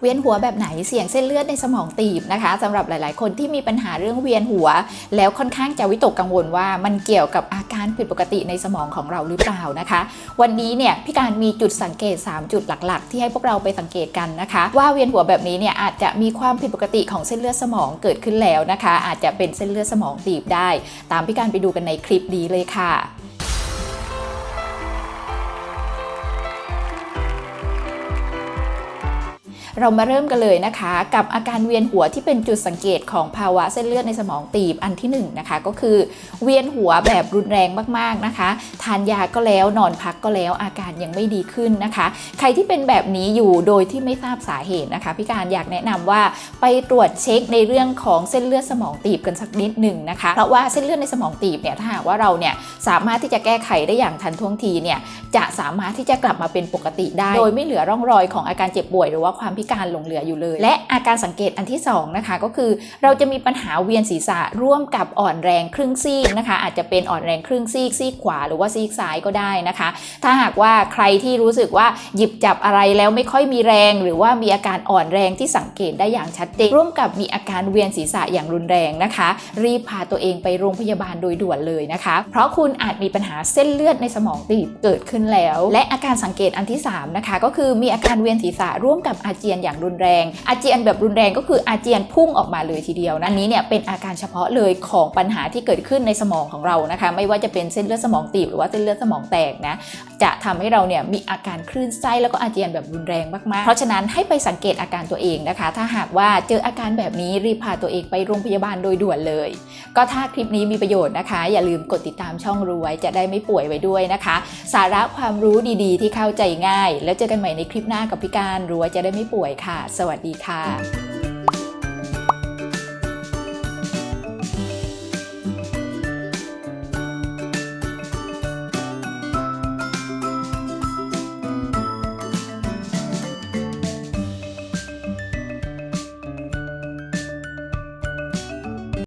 เวียนหัวแบบไหนเสี่ยงเส้นเลือดในสมองตีบนะคะสำหรับหลาย ๆ คนที่มีปัญหาเรื่องเวียนหัว แล้วค่อนข้างจะวิตกกังวลว่ามันเกี่ยวกับอาการผิดปกติในสมองของเราหรือเปล่านะคะ วันนี้เนี่ยพี่การมีจุดสังเกต 3 จุดหลัก ๆ ที่ให้พวกเราไปสังเกตกันนะคะ ว่าเวียนหัวแบบนี้เนี่ยอาจจะมีความผิดปกติของเส้นเลือดสมองเกิดขึ้นแล้วนะคะ อาจจะเป็นเส้นเลือดสมองตีบได้ ตามพี่การไปดูกันในคลิปนี้เลยค่ะ เรามาเริ่มกันเลยนะคะ กับอาการเวียนหัวที่เป็นจุดสังเกตของภาวะเส้นเลือดในสมองตีบอันที่1นงนะคะก็คือเวียนหัวแบบรุนแรงมากๆนะคะ ทานยาก็แล้วนอนพักก็แล้วอาการยังไม่ดีขึ้นนะคะ ใครที่เป็นแบบนี้อยู่โดยที่ไม่ทราบสาเหตุนะคะพี่การอยากแนะนำว่าไปตรวจเช็คในเรื่องของเส้นเลือดสมองตีบกันสักนิดหนึ่งนะคะเพราะว่าเส้นเลือดในสมองตีบเนี่ยถ้าหากว่าเราเนี่ยสามารถที่จะแก้ไขได้อย่างทันท่วงทีเนี่ยจะสามารถที่จะกลับมาเป็นปกติได้ โดยไม่เหลือร่องรอยของอาการเจ็บป่วยหรือว่าความพิการหลงเหลืออยู่เลย และอาการสังเกตอันที่สองนะคะก็คือเราจะมีปัญหาเวียนศีรษะร่วมกับอ่อนแรงครึ่งซีกนะคะ อาจจะเป็นอ่อนแรงครึ่งซีกซีกขวาหรือว่าซีกซ้ายก็ได้นะคะ ถ้าหากว่าใครที่รู้สึกว่าหยิบจับอะไรแล้วไม่ค่อยมีแรง หรือว่ามีอาการอ่อนแรงที่สังเกตได้อย่างชัดเจนร่วมกับมีอาการเวียนศีรษะอย่างรุนแรงนะคะ รีบพาตัวเองไปโรงพยาบาลโดยด่วนเลยนะคะ เพราะคุณอาจมีปัญหาเส้นเลือดในสมองตีบเกิดขึ้นแล้ว และอาการสังเกตอันที่3นะคะก็คือมีอาการเวียนศีรษะร่วมกับอาเจียนอย่างรุนแรง อาเจียนแบบรุนแรงก็คืออาเจียนพุ่งออกมาเลยทีเดียวนะอันนี้เนี่ยเป็นอาการเฉพาะเลยของปัญหาที่เกิดขึ้นในสมองของเรานะคะ ไม่ว่าจะเป็นเส้นเลือดสมองตีบหรือว่าเส้นเลือดสมองแตกนะจะทำให้เราเนี่ยมีอาการคลื่นไส้แล้วก็อาเจียนแบบรุนแรงมากๆ เพราะฉะนั้นให้ไปสังเกตอาการตัวเองนะคะ ถ้าหากว่าเจออาการแบบนี้รีบพาตัวเองไปโรงพยาบาลโดยด่วนเลย ก็ถ้าคลิปนี้มีประโยชน์นะคะ อย่าลืมกดติดตามช่องรู้ไว้จะได้ไม่ป่วยไว้ด้วยนะคะ สาระความรู้ดีๆ ที่เข้าใจง่าย แล้วเจอกันใหม่ในคลิปหน้ากับพี่การรู้ไว้จะได้ไม่ป่วป่วยค่ะ สวัสดีค่ะ